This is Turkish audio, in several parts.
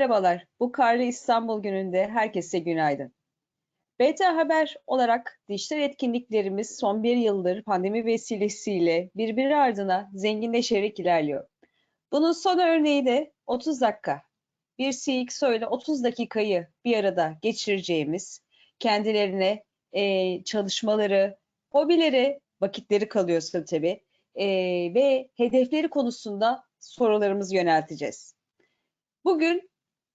Merhabalar, bu karlı İstanbul gününde herkese günaydın. BT Haber olarak dijital etkinliklerimiz son bir yıldır pandemi vesilesiyle birbiri ardına zenginleşerek ilerliyor. Bunun son örneği de 30 dakika. Bir CXO ile 30 dakikayı bir arada geçireceğimiz, kendilerine e, çalışmaları, hobileri, vakitleri kalıyorsa tabii e, ve hedefleri konusunda sorularımızı yönelteceğiz. Bugün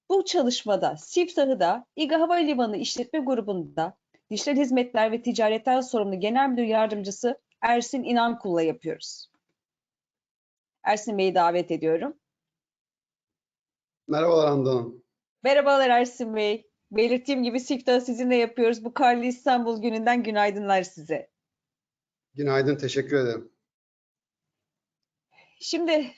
bu çalışmada Siftah'ı da İGA Havalimanı İşletme Grubu'nda Dijital Hizmetler ve Ticaretten Sorumlu Genel Müdür Yardımcısı Ersin İnankul'la yapıyoruz. Ersin Bey'i davet ediyorum. Merhabalar Handan Hanım. Merhabalar Ersin Bey. Belirttiğim gibi Siftah'ı sizinle yapıyoruz. Bu karlı İstanbul gününden günaydınlar size. Günaydın, teşekkür ederim. Şimdi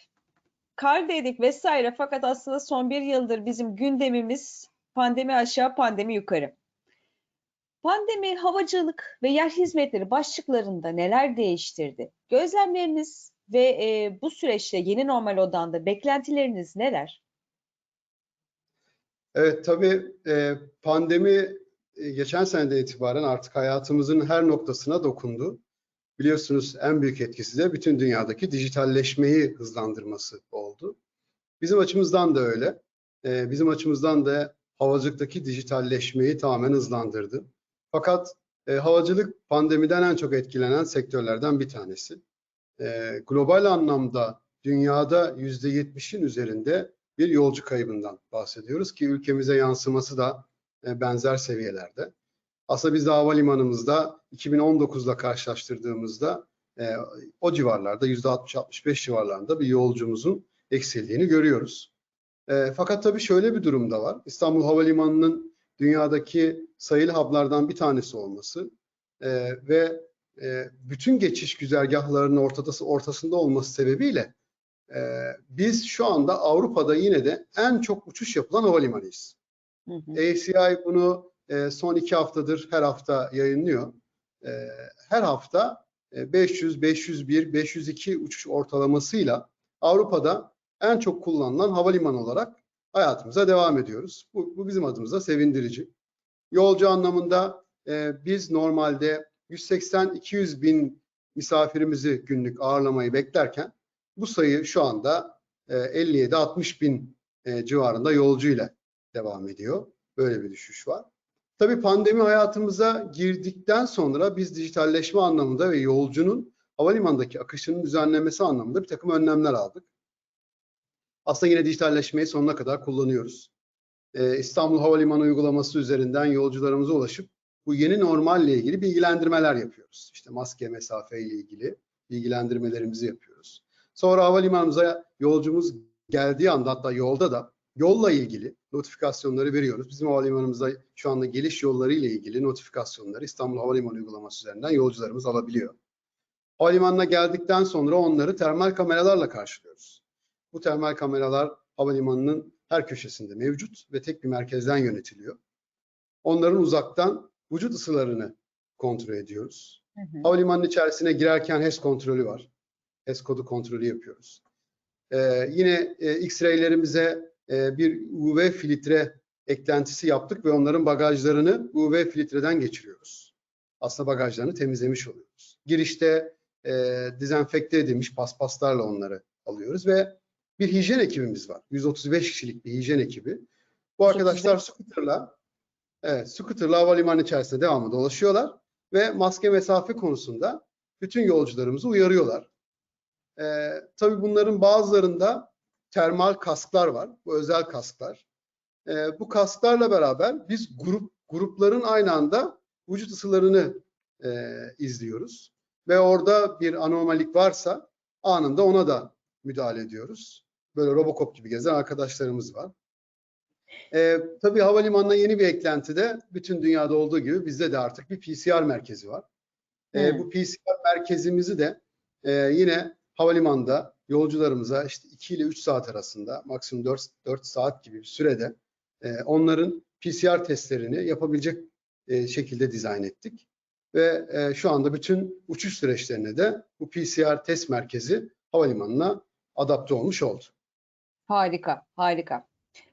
kar dedik vesaire fakat aslında son bir yıldır bizim gündemimiz pandemi aşağı pandemi yukarı. Pandemi havacılık ve yer hizmetleri başlıklarında neler değiştirdi? Gözlemleriniz ve e, bu süreçte yeni normal odanda beklentileriniz neler? Evet, tabii e, pandemi e, geçen seneden itibaren artık hayatımızın her noktasına dokundu. Biliyorsunuz en büyük etkisi de bütün dünyadaki dijitalleşmeyi hızlandırması oldu. Bizim açımızdan da öyle. E, bizim açımızdan da havacılıktaki dijitalleşmeyi tamamen hızlandırdı. Fakat e, havacılık pandemiden en çok etkilenen sektörlerden bir tanesi. E, global anlamda dünyada %70'in üzerinde bir yolcu kaybından bahsediyoruz ki ülkemize yansıması da e, benzer seviyelerde. Aslında biz de havalimanımızda 2019'la karşılaştırdığımızda e, o civarlarda %60-65 civarlarında bir yolcumuzun eksildiğini görüyoruz. E, fakat tabii şöyle bir durum da var. İstanbul Havalimanı'nın dünyadaki sayılı hub'lardan bir tanesi olması e, ve e, bütün geçiş güzergahlarının ortası, ortasında olması sebebiyle e, biz şu anda Avrupa'da yine de en çok uçuş yapılan havalimanıyız. Hı hı. ACI bunu e, son iki haftadır her hafta yayınlıyor. E, her hafta e, 500, 501, 502 uçuş ortalamasıyla Avrupa'da en çok kullanılan havalimanı olarak hayatımıza devam ediyoruz. Bu, bu bizim adımıza sevindirici. Yolcu anlamında e, biz normalde 180-200 bin misafirimizi günlük ağırlamayı beklerken bu sayı şu anda e, 57-60 bin e, civarında yolcu ile devam ediyor. Böyle bir düşüş var. Tabii pandemi hayatımıza girdikten sonra biz dijitalleşme anlamında ve yolcunun havalimanındaki akışının düzenlemesi anlamında bir takım önlemler aldık. Aslında yine dijitalleşmeyi sonuna kadar kullanıyoruz. Ee, İstanbul Havalimanı uygulaması üzerinden yolcularımıza ulaşıp bu yeni normalle ilgili bilgilendirmeler yapıyoruz. İşte maske, mesafe ile ilgili bilgilendirmelerimizi yapıyoruz. Sonra havalimanımıza yolcumuz geldiği anda hatta yolda da yolla ilgili notifikasyonları veriyoruz. Bizim havalimanımızda şu anda geliş yolları ile ilgili notifikasyonları İstanbul Havalimanı uygulaması üzerinden yolcularımız alabiliyor. Havalimanına geldikten sonra onları termal kameralarla karşılıyoruz. Bu termal kameralar havalimanının her köşesinde mevcut ve tek bir merkezden yönetiliyor. Onların uzaktan vücut ısılarını kontrol ediyoruz. Hı hı. Havalimanının içerisine girerken HES kontrolü var. HES kodu kontrolü yapıyoruz. Ee, yine e, X-ray'lerimize e, bir UV filtre eklentisi yaptık ve onların bagajlarını UV filtreden geçiriyoruz. Aslında bagajlarını temizlemiş oluyoruz. Girişte e, dezenfekte edilmiş paspaslarla onları alıyoruz ve bir hijyen ekibimiz var. 135 kişilik bir hijyen ekibi. Bu arkadaşlar scooter'la evet, scooter'la havalimanı içerisinde devamlı dolaşıyorlar ve maske mesafe konusunda bütün yolcularımızı uyarıyorlar. Ee, tabii bunların bazılarında termal kasklar var. Bu özel kasklar. Ee, bu kasklarla beraber biz grup grupların aynı anda vücut ısılarını e, izliyoruz. Ve orada bir anomalik varsa anında ona da müdahale ediyoruz. Böyle Robocop gibi gezen arkadaşlarımız var. Ee, tabii havalimanına yeni bir eklenti de bütün dünyada olduğu gibi bizde de artık bir PCR merkezi var. Hmm. Bu PCR merkezimizi de e, yine havalimanında yolcularımıza işte 2 ile 3 saat arasında maksimum 4, 4 saat gibi bir sürede e, onların PCR testlerini yapabilecek e, şekilde dizayn ettik. Ve e, şu anda bütün uçuş süreçlerine de bu PCR test merkezi havalimanına adapte olmuş oldu. Harika, harika.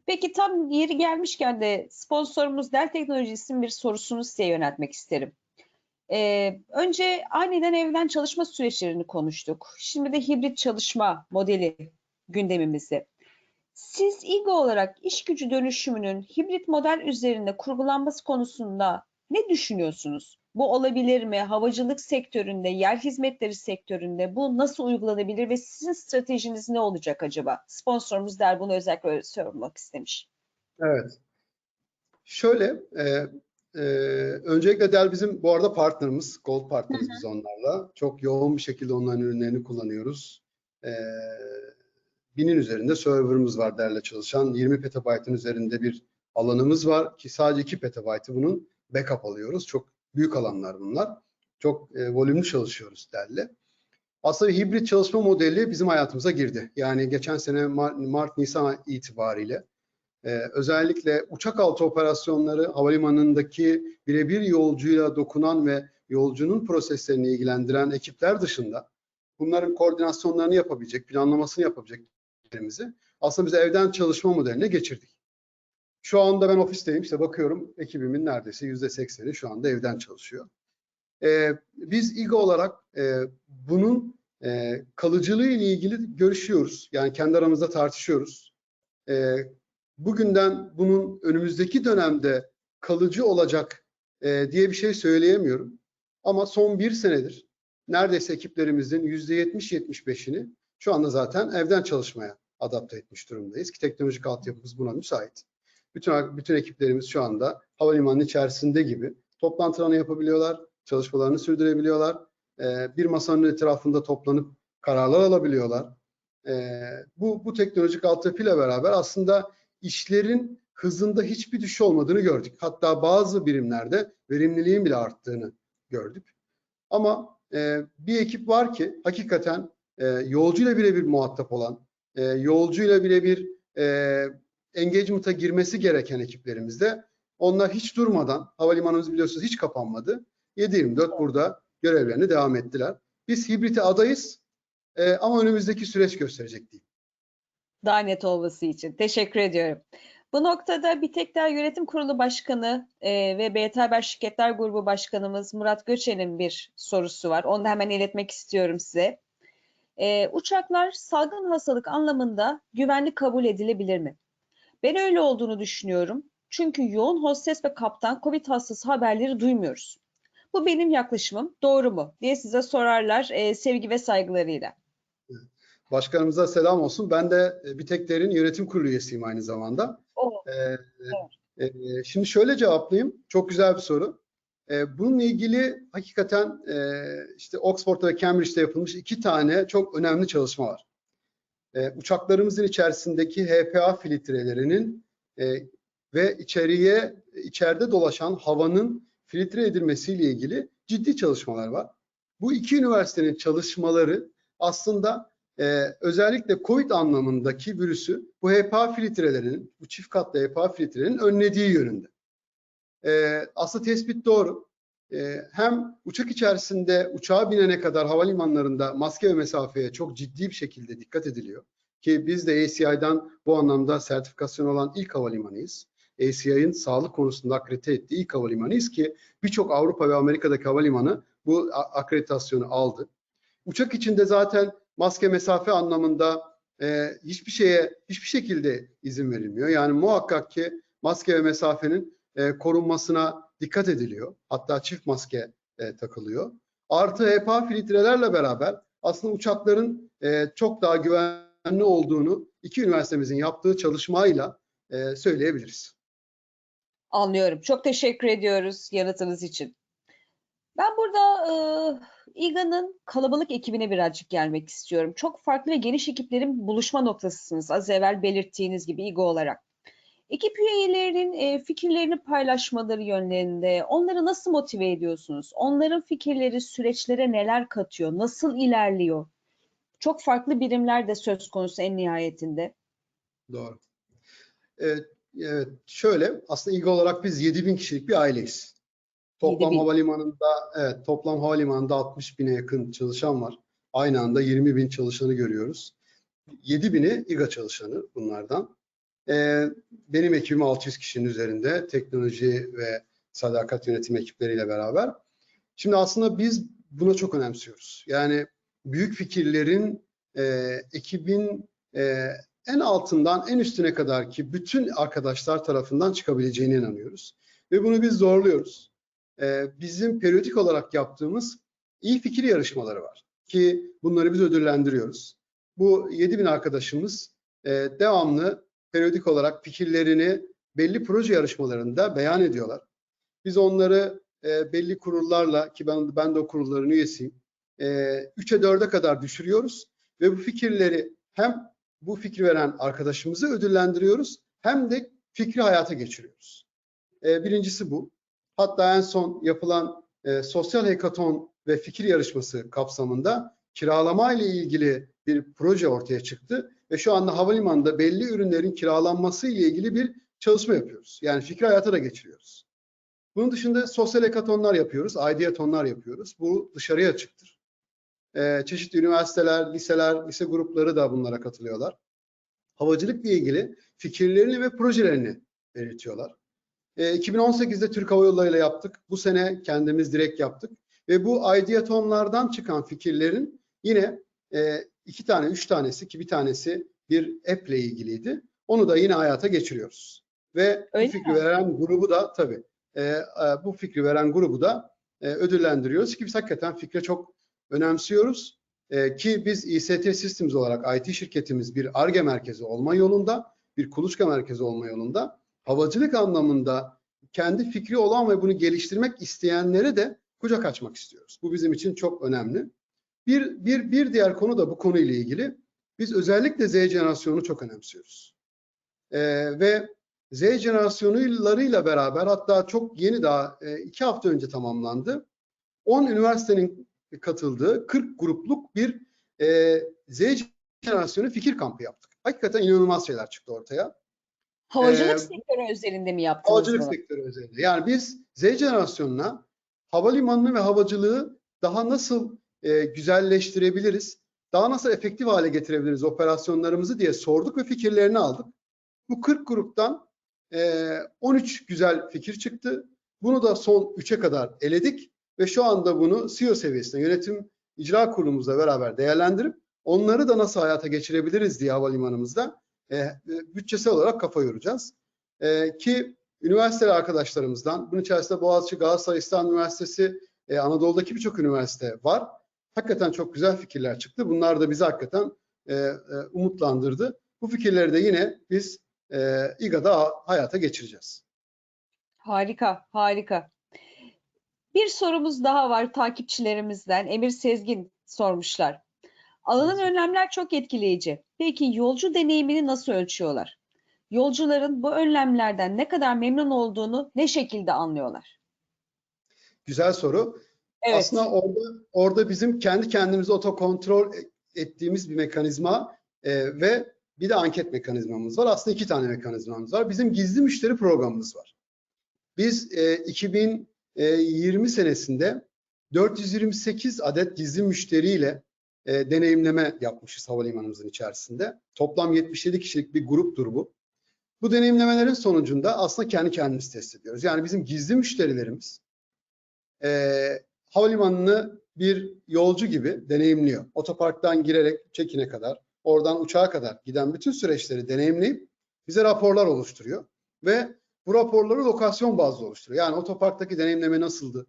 Peki tam yeri gelmişken de sponsorumuz Dell Teknolojisi'nin bir sorusunu size yöneltmek isterim. Ee, önce aniden evden çalışma süreçlerini konuştuk. Şimdi de hibrit çalışma modeli gündemimizde. Siz İGO olarak iş gücü dönüşümünün hibrit model üzerinde kurgulanması konusunda ne düşünüyorsunuz? Bu olabilir mi? Havacılık sektöründe, yer hizmetleri sektöründe bu nasıl uygulanabilir ve sizin stratejiniz ne olacak acaba? Sponsorumuz der bunu özellikle sormak istemiş. Evet. Şöyle, e, öncelikle Dell bizim bu arada partnerimiz, gold partnerimiz biz onlarla. Çok yoğun bir şekilde onların ürünlerini kullanıyoruz. E, binin üzerinde serverımız var Dell'le çalışan. 20 petabaytın üzerinde bir alanımız var ki sadece 2 petabaytı bunun backup alıyoruz. Çok büyük alanlar bunlar. Çok e, volümlü çalışıyoruz Dell'le. Aslında hibrit çalışma modeli bizim hayatımıza girdi. Yani geçen sene Mart-Nisan itibariyle ee, özellikle uçak altı operasyonları havalimanındaki birebir yolcuyla dokunan ve yolcunun proseslerini ilgilendiren ekipler dışında bunların koordinasyonlarını yapabilecek, planlamasını yapabilecek ekiplerimizi aslında biz evden çalışma modeline geçirdik. Şu anda ben ofisteyim işte bakıyorum ekibimin neredeyse yüzde sekseni şu anda evden çalışıyor. Ee, biz İGO olarak e, bunun e, kalıcılığı ile ilgili görüşüyoruz. Yani kendi aramızda tartışıyoruz. E, bugünden bunun önümüzdeki dönemde kalıcı olacak e, diye bir şey söyleyemiyorum. Ama son bir senedir neredeyse ekiplerimizin yüzde 70-75'ini şu anda zaten evden çalışmaya adapte etmiş durumdayız ki teknolojik altyapımız buna müsait. Bütün bütün ekiplerimiz şu anda havalimanının içerisinde gibi toplantılarını yapabiliyorlar, çalışmalarını sürdürebiliyorlar. E, bir masanın etrafında toplanıp kararlar alabiliyorlar. E, bu, bu teknolojik altyapıyla beraber aslında işlerin hızında hiçbir düşüş olmadığını gördük. Hatta bazı birimlerde verimliliğin bile arttığını gördük. Ama e, bir ekip var ki hakikaten e, yolcuyla birebir muhatap olan, e, yolcuyla birebir e, engagement'a girmesi gereken ekiplerimizde onlar hiç durmadan, havalimanımız biliyorsunuz hiç kapanmadı. 7-24 burada görevlerini devam ettiler. Biz hibrite adayız e, ama önümüzdeki süreç gösterecek değil daha net olması için. Teşekkür ediyorum. Bu noktada Bitekler Yönetim Kurulu Başkanı e, ve BT Haber Şirketler Grubu Başkanımız Murat Göçen'in bir sorusu var. Onu da hemen iletmek istiyorum size. E, uçaklar salgın hastalık anlamında güvenli kabul edilebilir mi? Ben öyle olduğunu düşünüyorum. Çünkü yoğun hostes ve kaptan COVID hastası haberleri duymuyoruz. Bu benim yaklaşımım. Doğru mu? diye size sorarlar e, sevgi ve saygılarıyla. Başkanımıza selam olsun. Ben de e, Bitekler'in yönetim kurulu üyesiyim aynı zamanda. Oh. Ee, e, şimdi şöyle cevaplayayım. Çok güzel bir soru. E, bununla ilgili hakikaten e, işte Oxford'da ve Cambridge'de yapılmış iki tane çok önemli çalışma var. E, uçaklarımızın içerisindeki HPA filtrelerinin e, ve içeriye içeride dolaşan havanın filtre edilmesiyle ilgili ciddi çalışmalar var. Bu iki üniversitenin çalışmaları aslında e, özellikle COVID anlamındaki virüsü bu HPA filtrelerinin, bu çift katlı HPA filtrelerinin önlediği yönünde. E, aslında tespit doğru. E, hem uçak içerisinde uçağa binene kadar havalimanlarında maske ve mesafeye çok ciddi bir şekilde dikkat ediliyor. Ki biz de ACI'dan bu anlamda sertifikasyon olan ilk havalimanıyız. ACI'nin sağlık konusunda akredite ettiği ilk havalimanıyız ki birçok Avrupa ve Amerika'daki havalimanı bu akreditasyonu aldı. Uçak içinde zaten maske mesafe anlamında e, hiçbir şeye hiçbir şekilde izin verilmiyor. Yani muhakkak ki maske ve mesafenin e, korunmasına dikkat ediliyor. Hatta çift maske e, takılıyor. Artı HEPA filtrelerle beraber aslında uçakların e, çok daha güvenli olduğunu iki üniversitemizin yaptığı çalışmayla e, söyleyebiliriz. Anlıyorum. Çok teşekkür ediyoruz yanıtınız için. Ben burada e, İGA'nın kalabalık ekibine birazcık gelmek istiyorum. Çok farklı ve geniş ekiplerin buluşma noktasısınız. Az evvel belirttiğiniz gibi İGA olarak. Ekip üyelerinin e, fikirlerini paylaşmaları yönlerinde onları nasıl motive ediyorsunuz? Onların fikirleri süreçlere neler katıyor? Nasıl ilerliyor? Çok farklı birimler de söz konusu en nihayetinde. Doğru. Evet, evet şöyle aslında İGA olarak biz 7000 kişilik bir aileyiz. Toplam havalimanında evet toplam havalimanında 60 bine yakın çalışan var. Aynı anda 20 bin çalışanı görüyoruz. 7 bini İGA çalışanı bunlardan. e, benim ekibim 600 kişinin üzerinde teknoloji ve sadakat yönetim ekipleriyle beraber. Şimdi aslında biz buna çok önemsiyoruz. Yani büyük fikirlerin e, ekibin e, en altından en üstüne kadar ki bütün arkadaşlar tarafından çıkabileceğine inanıyoruz. Ve bunu biz zorluyoruz. E, bizim periyodik olarak yaptığımız iyi fikir yarışmaları var ki bunları biz ödüllendiriyoruz. Bu 7000 arkadaşımız e, devamlı periyodik olarak fikirlerini belli proje yarışmalarında beyan ediyorlar. Biz onları e, belli kurullarla ki ben, ben de o kurulların üyesiyim. E, 3'e 4'e kadar düşürüyoruz ve bu fikirleri hem bu fikri veren arkadaşımızı ödüllendiriyoruz hem de fikri hayata geçiriyoruz. E, birincisi bu. Hatta en son yapılan e, sosyal hekaton ve fikir yarışması kapsamında kiralama ile ilgili bir proje ortaya çıktı ve şu anda havalimanında belli ürünlerin kiralanması ile ilgili bir çalışma yapıyoruz. Yani fikri hayata da geçiriyoruz. Bunun dışında sosyal hekatonlar yapıyoruz, ideatonlar yapıyoruz. Bu dışarıya açıktır. Ee, çeşitli üniversiteler, liseler, lise grupları da bunlara katılıyorlar. Havacılıkla ilgili fikirlerini ve projelerini belirtiyorlar. Ee, 2018'de Türk Hava Yolları ile yaptık. Bu sene kendimiz direkt yaptık. Ve bu ideatonlardan çıkan fikirlerin yine e, iki tane, üç tanesi ki bir tanesi bir app ile ilgiliydi. Onu da yine hayata geçiriyoruz. Ve Öyle bu fikri mi? veren grubu da tabii e, e, bu fikri veren grubu da e, ödüllendiriyoruz ki biz hakikaten fikre çok önemsiyoruz. E, ki biz IST Systems olarak IT şirketimiz bir ARGE merkezi olma yolunda, bir kuluçka merkezi olma yolunda havacılık anlamında kendi fikri olan ve bunu geliştirmek isteyenlere de kucak açmak istiyoruz. Bu bizim için çok önemli. Bir, bir, bir diğer konu da bu konuyla ilgili. Biz özellikle Z jenerasyonu çok önemsiyoruz. Ee, ve Z jenerasyonlarıyla beraber hatta çok yeni daha e, iki hafta önce tamamlandı. 10 üniversitenin katıldığı 40 grupluk bir e, Z jenerasyonu fikir kampı yaptık. Hakikaten inanılmaz şeyler çıktı ortaya. Havacılık Ee, sektörü özelinde mi yaptınız Havacılık bunu? sektörü özelinde. Yani biz Z jenerasyonuna havalimanını ve havacılığı daha nasıl e, güzelleştirebiliriz, daha nasıl efektif hale getirebiliriz operasyonlarımızı diye sorduk ve fikirlerini aldık. Bu 40 gruptan e, 13 güzel fikir çıktı. Bunu da son 3'e kadar eledik ve şu anda bunu CEO seviyesinde yönetim icra kurulumuzla beraber değerlendirip onları da nasıl hayata geçirebiliriz diye havalimanımızda e, bütçesel olarak kafa yoracağız. E, ki üniversite arkadaşlarımızdan, bunun içerisinde Boğaziçi, Galatasaray, İstanbul Üniversitesi, e, Anadolu'daki birçok üniversite var. Hakikaten çok güzel fikirler çıktı. Bunlar da bizi hakikaten e, umutlandırdı. Bu fikirleri de yine biz İGA'da hayata geçireceğiz. Harika, harika. Bir sorumuz daha var takipçilerimizden. Emir Sezgin sormuşlar. Alınan önlemler çok etkileyici. Peki yolcu deneyimini nasıl ölçüyorlar? Yolcuların bu önlemlerden ne kadar memnun olduğunu ne şekilde anlıyorlar? Güzel soru. Evet. Aslında orada orada bizim kendi kendimizi otokontrol ettiğimiz bir mekanizma e, ve bir de anket mekanizmamız var. Aslında iki tane mekanizmamız var. Bizim gizli müşteri programımız var. Biz e, 2020 senesinde 428 adet gizli müşteriyle e, deneyimleme yapmışız havalimanımızın içerisinde. Toplam 77 kişilik bir gruptur bu. Bu deneyimlemelerin sonucunda aslında kendi kendimizi test ediyoruz. Yani bizim gizli müşterilerimiz e, havalimanını bir yolcu gibi deneyimliyor. Otoparktan girerek check-in'e kadar, oradan uçağa kadar giden bütün süreçleri deneyimleyip bize raporlar oluşturuyor. Ve bu raporları lokasyon bazlı oluşturuyor. Yani otoparktaki deneyimleme nasıldı?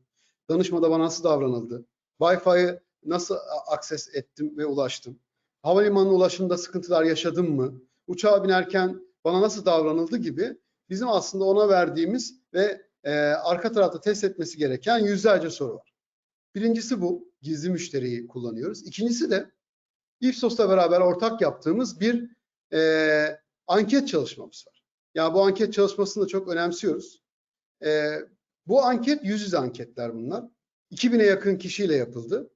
Danışmada bana nasıl davranıldı? Wi-Fi'yi nasıl akses ettim ve ulaştım? Havalimanı ulaşımında sıkıntılar yaşadım mı? Uçağa binerken bana nasıl davranıldı gibi bizim aslında ona verdiğimiz ve e, arka tarafta test etmesi gereken yüzlerce soru var. Birincisi bu, gizli müşteriyi kullanıyoruz. İkincisi de Ipsos'la beraber ortak yaptığımız bir e, anket çalışmamız var. Yani bu anket çalışmasını da çok önemsiyoruz. E, bu anket yüz yüze anketler bunlar. 2000'e yakın kişiyle yapıldı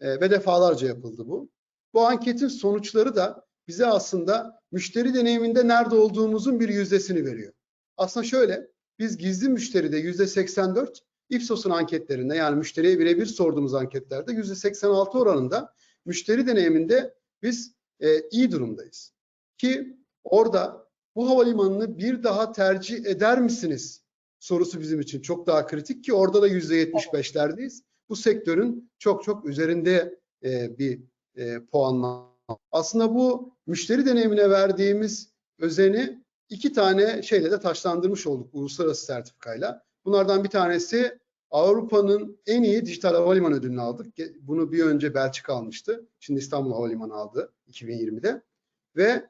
e, ve defalarca yapıldı bu. Bu anketin sonuçları da bize aslında müşteri deneyiminde nerede olduğumuzun bir yüzdesini veriyor. Aslında şöyle, biz gizli müşteride yüzde 84, Ipsos'un anketlerinde yani müşteriye birebir sorduğumuz anketlerde yüzde 86 oranında müşteri deneyiminde biz e, iyi durumdayız. Ki orada bu havalimanını bir daha tercih eder misiniz? Sorusu bizim için çok daha kritik ki orada da %75'lerdeyiz. Bu sektörün çok çok üzerinde e, bir e, puanlama. Aslında bu müşteri deneyimine verdiğimiz özeni iki tane şeyle de taşlandırmış olduk uluslararası sertifikayla. Bunlardan bir tanesi Avrupa'nın en iyi dijital havalimanı ödülünü aldık. Bunu bir önce Belçika almıştı. Şimdi İstanbul Havalimanı aldı 2020'de. Ve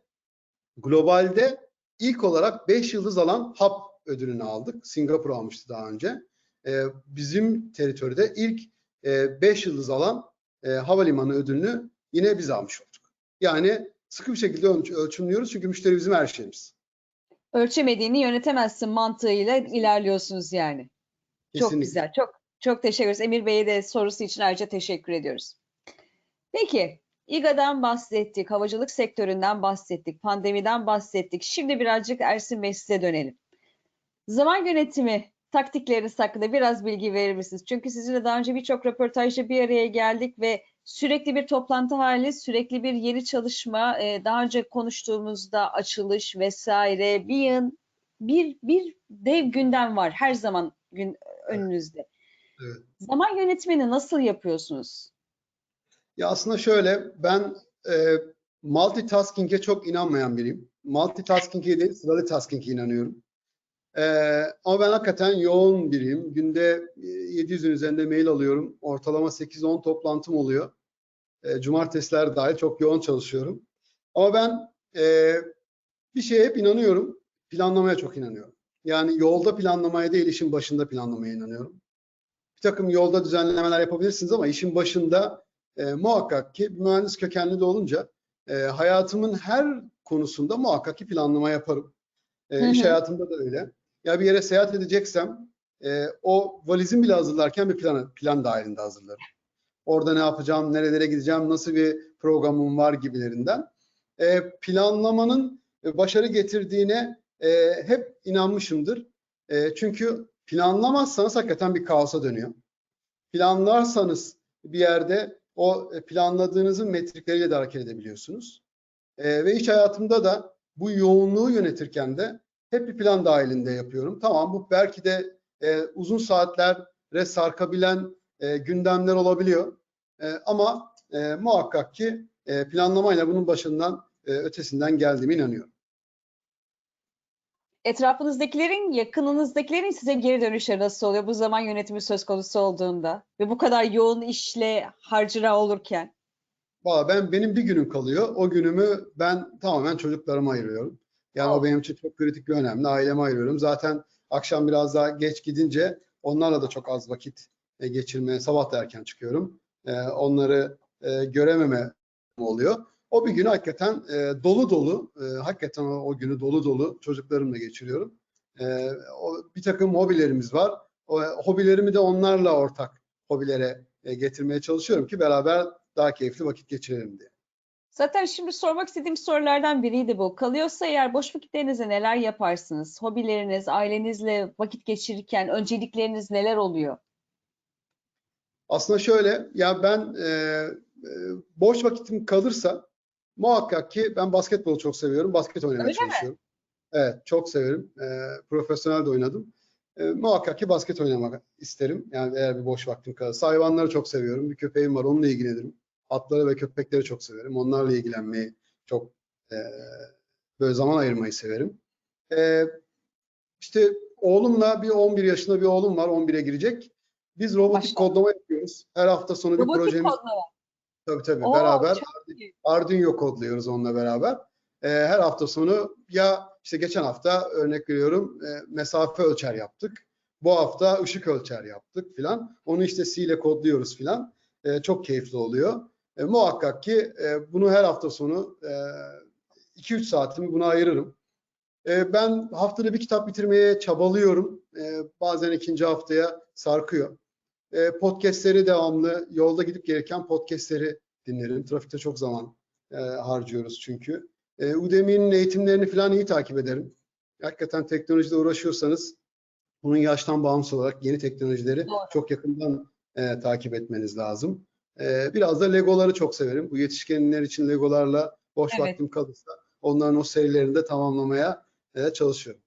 globalde ilk olarak 5 yıldız alan hub ödülünü aldık. Singapur almıştı daha önce. Ee, bizim teritoride ilk 5 e, yıldız alan e, havalimanı ödülünü yine biz almış olduk. Yani sıkı bir şekilde ölç- ölçümlüyoruz çünkü müşteri bizim her şeyimiz. Ölçemediğini yönetemezsin mantığıyla ilerliyorsunuz yani. Çok Kesinlikle. güzel. Çok çok teşekkür ederiz. Emir Bey'e de sorusu için ayrıca teşekkür ediyoruz. Peki, İGA'dan bahsettik, havacılık sektöründen bahsettik, pandemiden bahsettik. Şimdi birazcık Ersin Bey size dönelim. Zaman yönetimi taktikleriniz hakkında biraz bilgi verir misiniz? Çünkü sizinle daha önce birçok röportajda bir araya geldik ve sürekli bir toplantı hali, sürekli bir yeni çalışma, e, daha önce konuştuğumuzda açılış vesaire bir yıl bir bir dev gündem var her zaman gün önünüzde. Evet. Zaman yönetimini nasıl yapıyorsunuz? Ya aslında şöyle ben e, multitasking'e çok inanmayan biriyim. Multitasking'e değil sıralı tasking'e inanıyorum. E, ama ben hakikaten yoğun biriyim. Günde e, 700'ün üzerinde mail alıyorum. Ortalama 8-10 toplantım oluyor. E, cumartesiler dahil çok yoğun çalışıyorum. Ama ben e, bir şeye hep inanıyorum. Planlamaya çok inanıyorum. Yani yolda planlamaya değil işin başında planlamaya inanıyorum. Bir takım yolda düzenlemeler yapabilirsiniz ama işin başında e, muhakkak ki mühendis kökenli de olunca e, hayatımın her konusunda muhakkak ki planlama yaparım. E, Hı iş hı. hayatımda da öyle. Ya bir yere seyahat edeceksem e, o valizimi bile hazırlarken bir plan, plan dahilinde hazırlarım. Orada ne yapacağım, nerelere gideceğim, nasıl bir programım var gibilerinden. E, planlamanın başarı getirdiğine e, hep inanmışımdır. E, çünkü planlamazsanız hakikaten bir kaosa dönüyor. Planlarsanız bir yerde o planladığınızın metrikleriyle de hareket edebiliyorsunuz. E, ve iş hayatımda da bu yoğunluğu yönetirken de hep bir plan dahilinde yapıyorum. Tamam bu belki de e, uzun saatlere sarkabilen e, gündemler olabiliyor. E, ama e, muhakkak ki e, planlamayla bunun başından e, ötesinden geldiğime inanıyorum. Etrafınızdakilerin, yakınınızdakilerin size geri dönüşleri nasıl oluyor bu zaman yönetimi söz konusu olduğunda ve bu kadar yoğun işle harcına olurken? Valla ben benim bir günüm kalıyor. O günümü ben tamamen çocuklarıma ayırıyorum. Yani o benim için çok kritik ve önemli. Aileme ayırıyorum. Zaten akşam biraz daha geç gidince onlarla da çok az vakit e, geçirmeye sabah da erken çıkıyorum. E, onları e, görememe oluyor. O bir günü hakikaten dolu dolu, hakikaten o, günü dolu dolu çocuklarımla geçiriyorum. Bir takım hobilerimiz var. O, hobilerimi de onlarla ortak hobilere getirmeye çalışıyorum ki beraber daha keyifli vakit geçirelim diye. Zaten şimdi sormak istediğim sorulardan biriydi bu. Kalıyorsa eğer boş vakitlerinizde neler yaparsınız? Hobileriniz, ailenizle vakit geçirirken öncelikleriniz neler oluyor? Aslında şöyle, ya ben e, e, boş vakitim kalırsa muhakkak ki ben basketbolu çok seviyorum. Basket oynamaya Öyle mi? çalışıyorum. Evet, çok severim. E, profesyonel de oynadım. E, muhakkak ki basket oynamak isterim. Yani eğer bir boş vaktim kalırsa. Hayvanları çok seviyorum. Bir köpeğim var, onunla ilgilenirim. Atları ve köpekleri çok severim. Onlarla ilgilenmeyi çok e, böyle zaman ayırmayı severim. E, işte oğlumla bir 11 yaşında bir oğlum var, 11'e girecek. Biz robotik Maşallah. kodlama yapıyoruz. Her hafta sonu bir Robotik projemiz kodlama. tabii tabii Oo, beraber. Arduino kodluyoruz onunla beraber. Ee, her hafta sonu ya işte geçen hafta örnek veriyorum e, mesafe ölçer yaptık. Bu hafta ışık ölçer yaptık filan. Onu işte C ile kodluyoruz filan. E, çok keyifli oluyor. E, muhakkak ki e, bunu her hafta sonu 2-3 saatimi buna ayırırım. E, ben haftada bir kitap bitirmeye çabalıyorum. E, bazen ikinci haftaya sarkıyor. E, podcastleri devamlı yolda gidip gelirken podcastleri dinlerim. Trafikte çok zaman e, harcıyoruz çünkü. E, Udemy'nin eğitimlerini falan iyi takip ederim. Hakikaten teknolojide uğraşıyorsanız bunun yaştan bağımsız olarak yeni teknolojileri Doğru. çok yakından e, takip etmeniz lazım. E, biraz da Legoları çok severim. Bu yetişkinler için Legolarla boş Evet. vaktim kalırsa onların o serilerini de tamamlamaya e, çalışıyorum.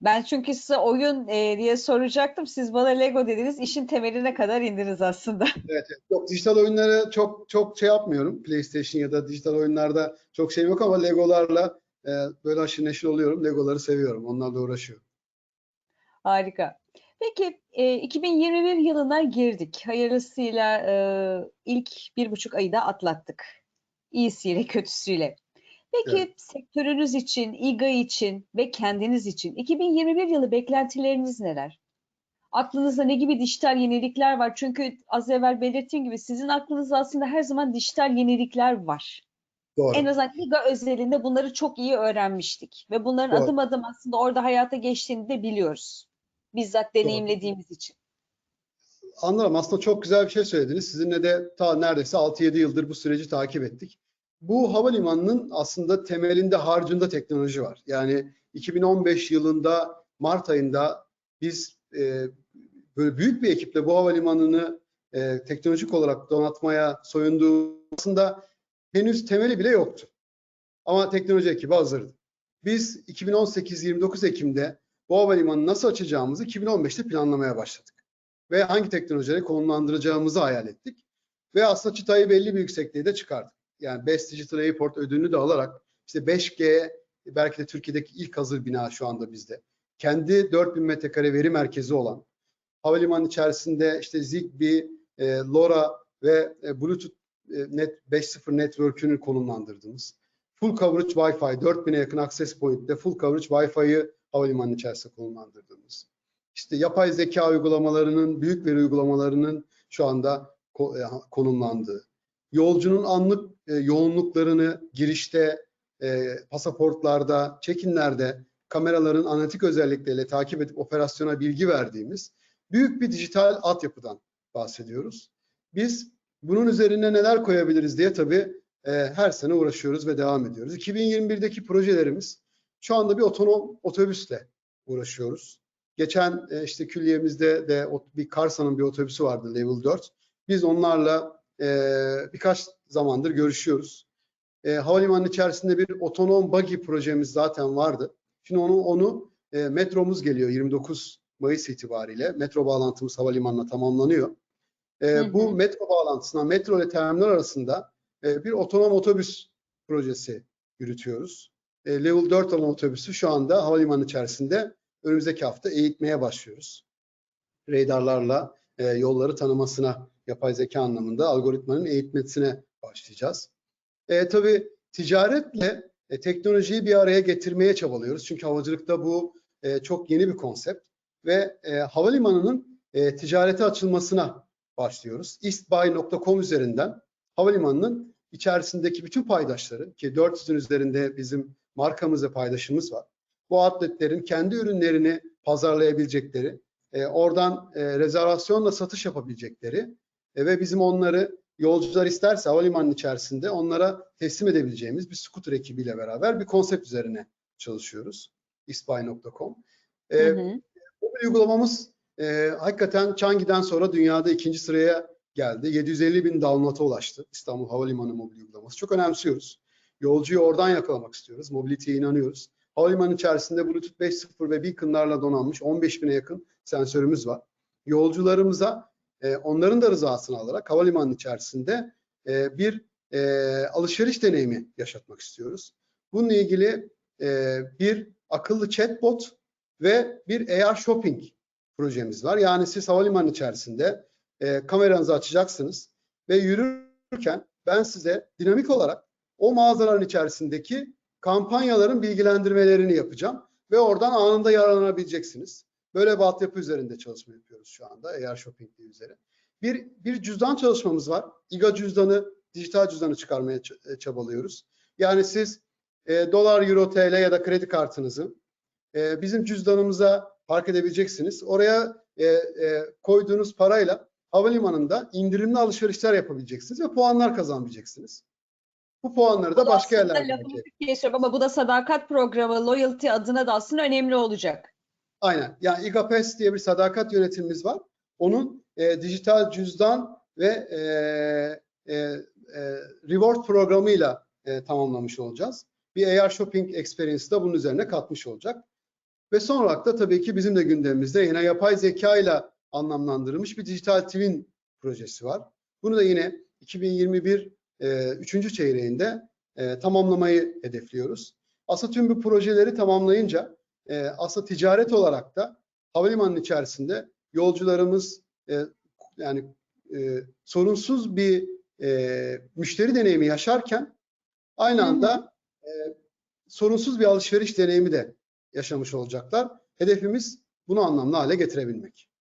Ben çünkü size oyun e, diye soracaktım. Siz bana Lego dediniz. İşin temeline kadar indiniz aslında. Evet, evet. Yok dijital oyunları çok çok şey yapmıyorum. PlayStation ya da dijital oyunlarda çok şeyim yok ama Legolarla e, böyle aşırı neşir oluyorum. Legoları seviyorum. Onlarla uğraşıyorum. Harika. Peki e, 2021 yılına girdik. Hayırlısıyla e, ilk bir buçuk ayı da atlattık. İyisiyle kötüsüyle. Peki Evet. sektörünüz için, İGA için ve kendiniz için 2021 yılı beklentileriniz neler? Aklınızda ne gibi dijital yenilikler var? Çünkü az evvel belirttiğim gibi sizin aklınızda aslında her zaman dijital yenilikler var. Doğru. En azından İGA özelinde bunları çok iyi öğrenmiştik ve bunların Doğru. adım adım aslında orada hayata geçtiğini de biliyoruz. Bizzat deneyimlediğimiz için. Anladım. Aslında çok güzel bir şey söylediniz. Sizinle de ta neredeyse 6-7 yıldır bu süreci takip ettik. Bu havalimanının aslında temelinde harcında teknoloji var. Yani 2015 yılında Mart ayında biz e, böyle büyük bir ekiple bu havalimanını e, teknolojik olarak donatmaya soyunduğumuzda henüz temeli bile yoktu. Ama teknoloji ekibi hazırdı. Biz 2018-29 Ekim'de bu havalimanını nasıl açacağımızı 2015'te planlamaya başladık ve hangi teknolojileri konumlandıracağımızı hayal ettik. Ve aslında çıtayı belli bir yüksekliğe de çıkardık. Yani Best Digital Airport ödülünü de alarak işte 5G belki de Türkiye'deki ilk hazır bina şu anda bizde. Kendi 4000 metrekare veri merkezi olan havalimanı içerisinde işte Zigbee, e, LoRa ve e, Bluetooth e, net 5.0 network'ünü konumlandırdığımız full coverage Wi-Fi 4000'e yakın access point'te full coverage Wi-Fi'yi havalimanı içerisinde konumlandırdığımız işte yapay zeka uygulamalarının, büyük veri uygulamalarının şu anda e, konumlandığı, yolcunun anlık e, yoğunluklarını girişte, e, pasaportlarda, check-inlerde kameraların analitik özellikleriyle takip edip operasyona bilgi verdiğimiz büyük bir dijital altyapıdan bahsediyoruz. Biz bunun üzerine neler koyabiliriz diye tabii e, her sene uğraşıyoruz ve devam ediyoruz. 2021'deki projelerimiz şu anda bir otonom otobüsle uğraşıyoruz. Geçen e, işte külliyemizde de bir Karsa'nın bir otobüsü vardı Level 4. Biz onlarla e, birkaç zamandır görüşüyoruz. E, havalimanının içerisinde bir otonom buggy projemiz zaten vardı. Şimdi onu onu e, metromuz geliyor 29 Mayıs itibariyle. Metro bağlantımız havalimanına tamamlanıyor. E, Hı hı. Bu metro bağlantısına metro ile terminal arasında e, bir otonom otobüs projesi yürütüyoruz. E, Level 4 olan otobüsü şu anda havalimanı içerisinde önümüzdeki hafta eğitmeye başlıyoruz. Radarlarla e, yolları tanımasına, yapay zeka anlamında algoritmanın eğitmesine başlayacağız. E, tabii ticaretle e, teknolojiyi bir araya getirmeye çabalıyoruz. Çünkü havacılıkta bu e, çok yeni bir konsept ve e, havalimanının e, ticarete açılmasına başlıyoruz. eastbuy.com üzerinden havalimanının içerisindeki bütün paydaşları ki 400'ün üzerinde bizim markamız ve paydaşımız var bu atletlerin kendi ürünlerini pazarlayabilecekleri, e, oradan e, rezervasyonla satış yapabilecekleri e, ve bizim onları yolcular isterse havalimanının içerisinde onlara teslim edebileceğimiz bir scooter ekibiyle beraber bir konsept üzerine çalışıyoruz. isbuy.com. E, Hı hı. bu uygulamamız e, hakikaten Changi'den sonra dünyada ikinci sıraya geldi. 750 bin download'a ulaştı İstanbul Havalimanı mobil uygulaması. Çok önemsiyoruz. Yolcuyu oradan yakalamak istiyoruz. Mobility'ye inanıyoruz. Havalimanı içerisinde Bluetooth 5.0 ve beaconlarla donanmış 15 bine yakın sensörümüz var. Yolcularımıza e, onların da rızasını alarak havalimanı içerisinde e, bir e, alışveriş deneyimi yaşatmak istiyoruz. Bununla ilgili e, bir akıllı chatbot ve bir AR shopping projemiz var. Yani siz havalimanı içerisinde e, kameranızı açacaksınız ve yürürken ben size dinamik olarak o mağazaların içerisindeki kampanyaların bilgilendirmelerini yapacağım ve oradan anında yararlanabileceksiniz. Böyle bir altyapı üzerinde çalışma yapıyoruz şu anda AR Shopping üzere. Bir, bir cüzdan çalışmamız var. İGA cüzdanı, dijital cüzdanı çıkarmaya e, çabalıyoruz. Yani siz e, dolar, euro, TL ya da kredi kartınızı e, bizim cüzdanımıza park edebileceksiniz. Oraya e, e, koyduğunuz parayla havalimanında indirimli alışverişler yapabileceksiniz ve puanlar kazanabileceksiniz. Bu puanları da Bu başka yerlerde kesiyorum ama bu da sadakat programı, loyalty adına da aslında önemli olacak. Aynen. Yani İGAPES diye bir sadakat yönetimimiz var. Onun e, dijital cüzdan ve e, e, e, reward programıyla e, tamamlamış olacağız. bir AR Shopping Experience da bunun üzerine katmış olacak. Ve son olarak da tabii ki bizim de gündemimizde yine yapay zeka ile anlamlandırılmış bir dijital twin projesi var. Bunu da yine 2021 e, 3. çeyreğinde e, tamamlamayı hedefliyoruz. Aslında tüm bu projeleri tamamlayınca e, aslında ticaret olarak da havalimanının içerisinde yolcularımız yani sorunsuz bir müşteri deneyimi yaşarken aynı anda sorunsuz bir alışveriş deneyimi de yaşamış olacaklar. Hedefimiz bunu anlamlı hale getirebilmek.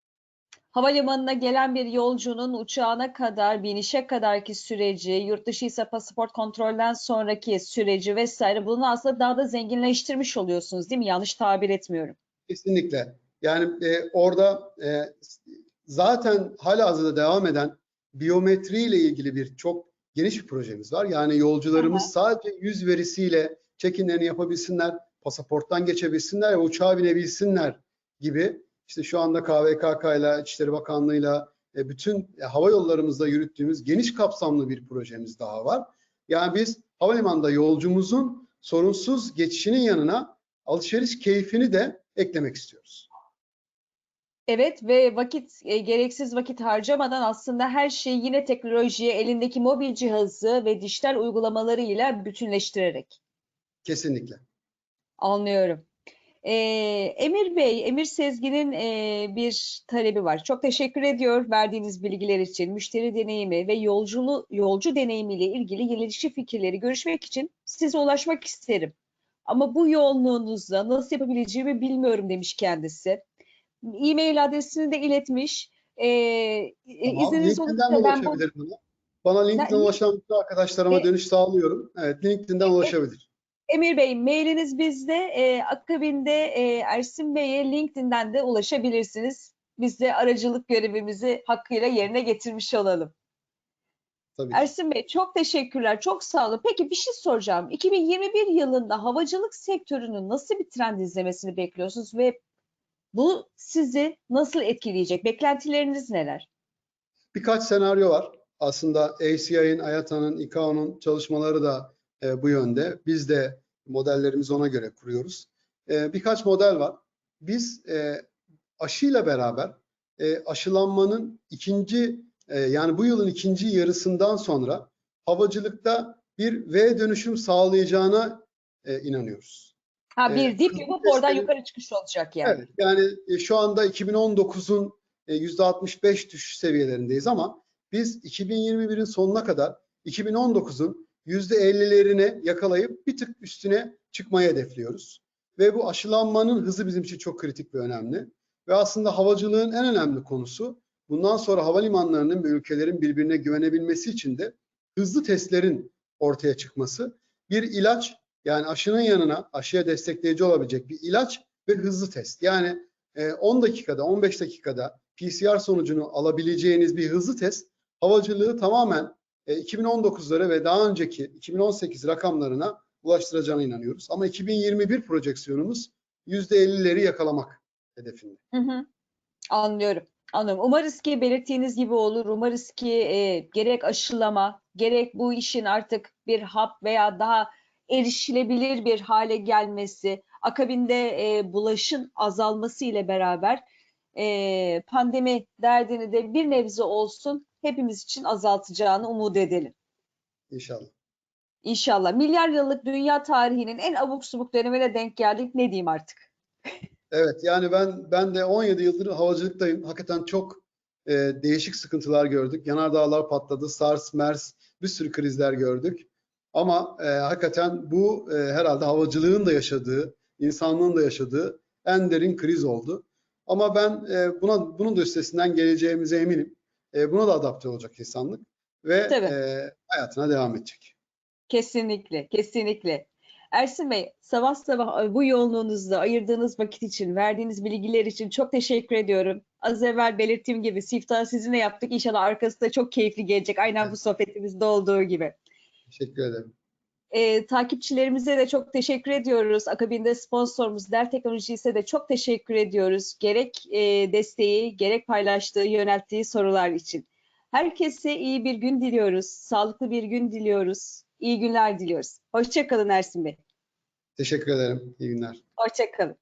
Havalimanına gelen bir yolcunun uçağına kadar, binişe kadarki süreci, yurt dışı ise pasaport kontrolden sonraki süreci vesaire bunu aslında daha da zenginleştirmiş oluyorsunuz değil mi? Yanlış tabir etmiyorum. Kesinlikle. Yani e, orada e, zaten halihazırda devam eden biyometri ile ilgili bir çok geniş bir projemiz var. Yani yolcularımız Aha. sadece yüz verisiyle check-inlerini yapabilsinler, pasaporttan geçebilsinler ve uçağa binebilsinler gibi işte şu anda KVKK ile İçişleri Bakanlığı'yla e, bütün e, hava yollarımızda yürüttüğümüz geniş kapsamlı bir projemiz daha var. Yani biz havalimanında yolcumuzun sorunsuz geçişinin yanına alışveriş keyfini de eklemek istiyoruz. Evet ve vakit e, gereksiz vakit harcamadan aslında her şeyi yine teknolojiye, elindeki mobil cihazı ve dijital uygulamalarıyla bütünleştirerek. Kesinlikle. Anlıyorum. Ee, Emir Bey, Emir Sezgin'in e, bir talebi var. Çok teşekkür ediyor verdiğiniz bilgiler için. Müşteri deneyimi ve yolculu, yolcu deneyimiyle ilgili yenilikçi fikirleri görüşmek için size ulaşmak isterim. Ama bu yoğunluğunuzda nasıl yapabileceğimi bilmiyorum demiş kendisi. E-mail adresini de iletmiş. Ee, Tamam. izniniz olursa ben bu bana. LinkedIn'den ulaşan bütün arkadaşlarıma E- dönüş sağlıyorum. Evet, LinkedIn'den ulaşabilir. Emir Bey, mailiniz bizde. E, akabinde e, Ersin Bey'e LinkedIn'den de ulaşabilirsiniz. Biz de aracılık görevimizi hakkıyla yerine getirmiş olalım. Tabii. Ersin Bey, çok teşekkürler, çok sağ olun. Peki bir şey soracağım. 2021 yılında havacılık sektörünün nasıl bir trend izlemesini bekliyorsunuz ve bu sizi nasıl etkileyecek? Beklentileriniz neler? Birkaç senaryo var. Aslında ACI'nin, IATA'nın, ICAO'nun çalışmaları da e, bu yönde. Biz de modellerimizi ona göre kuruyoruz. E, birkaç model var. Biz e, aşıyla beraber e, aşılanmanın ikinci e, yani bu yılın ikinci yarısından sonra havacılıkta bir V dönüşüm sağlayacağına e, inanıyoruz. Ha bir dip hızlı yapıp oradan yukarı çıkış olacak yani. Evet, yani e, şu anda 2019'un e, %65 düşüş seviyelerindeyiz ama biz 2021'in sonuna kadar 2019'un %50'lerine yakalayıp bir tık üstüne çıkmayı hedefliyoruz. Ve bu aşılanmanın hızı bizim için çok kritik ve önemli. Ve aslında havacılığın en önemli konusu bundan sonra havalimanlarının ve ülkelerin birbirine güvenebilmesi için de hızlı testlerin ortaya çıkması. Bir ilaç yani aşının yanına aşıya destekleyici olabilecek bir ilaç ve hızlı test. Yani e, 10 dakikada, 15 dakikada PCR sonucunu alabileceğiniz bir hızlı test havacılığı tamamen e, 2019'lara ve daha önceki 2018 rakamlarına ulaştıracağına inanıyoruz. Ama 2021 projeksiyonumuz %50'leri yakalamak hedefinde. Hı hı. Anlıyorum. Anlıyorum. Umarız ki belirttiğiniz gibi olur. Umarız ki e, gerek aşılama, gerek bu işin artık bir hap veya daha erişilebilir bir hale gelmesi, akabinde e, bulaşın azalması ile beraber e, pandemi derdini de bir nebze olsun hepimiz için azaltacağını umut edelim. İnşallah. İnşallah. Milyar yıllık dünya tarihinin en abuk subuk dönemine denk geldik. Ne diyeyim artık? Evet yani ben ben de 17 yıldır havacılıktayım. Hakikaten çok e, değişik sıkıntılar gördük. Yanardağlar patladı, SARS, MERS bir sürü krizler gördük. Ama e, hakikaten bu e, herhalde havacılığın da yaşadığı, insanlığın da yaşadığı en derin kriz oldu. Ama ben e, buna bunun da üstesinden geleceğimize eminim. E, buna da adapte olacak insanlık ve Tabii. e, hayatına devam edecek. Kesinlikle, kesinlikle. Ersin Bey, sabah sabah bu yoğunluğunuzda ayırdığınız vakit için, verdiğiniz bilgiler için çok teşekkür ediyorum. Az evvel belirttiğim gibi siftahı sizinle yaptık. İnşallah arkası da çok keyifli gelecek. Aynen bu Evet. sohbetimizde olduğu gibi. Teşekkür ederim. Ee, takipçilerimize de çok teşekkür ediyoruz. Akabinde sponsorumuz Dell Teknolojisi'ne de çok teşekkür ediyoruz. Gerek e, desteği, gerek paylaştığı, yönelttiği sorular için. Herkese iyi bir gün diliyoruz. Sağlıklı bir gün diliyoruz. İyi günler diliyoruz. Hoşçakalın Ersin Bey. Teşekkür ederim. İyi günler. Hoşça kalın.